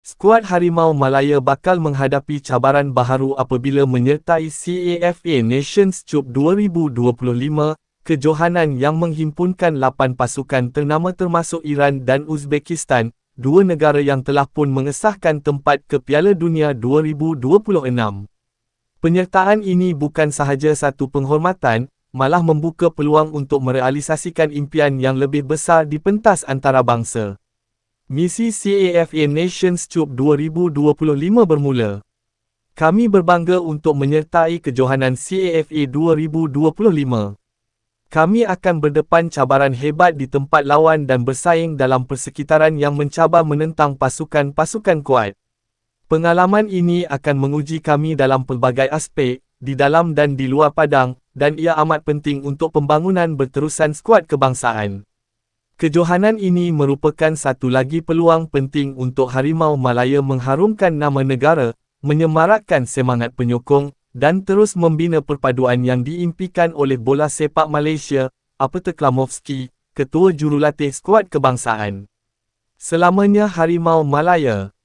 Skuad Harimau Malaya bakal menghadapi cabaran baharu apabila menyertai CAFA Nations Cup 2025, kejohanan yang menghimpunkan 8 pasukan ternama termasuk Iran dan Uzbekistan, dua negara yang telah pun mengesahkan tempat ke Piala Dunia 2026. Penyertaan ini bukan sahaja satu penghormatan, malah membuka peluang untuk merealisasikan impian yang lebih besar di pentas antarabangsa. Misi CAFA Nations Cup 2025 bermula. Kami berbangga untuk menyertai kejohanan CAFA 2025. Kami akan berdepan cabaran hebat di tempat lawan dan bersaing dalam persekitaran yang mencabar menentang pasukan-pasukan kuat. Pengalaman ini akan menguji kami dalam pelbagai aspek, di dalam dan di luar padang, dan ia amat penting untuk pembangunan berterusan skuad kebangsaan. Kejohanan ini merupakan satu lagi peluang penting untuk Harimau Malaya mengharumkan nama negara, menyemarakkan semangat penyokong, dan terus membina perpaduan yang diimpikan oleh bola sepak Malaysia, Apeta Klamovski, Ketua Jurulatih Skuad Kebangsaan. Selamanya Harimau Malaya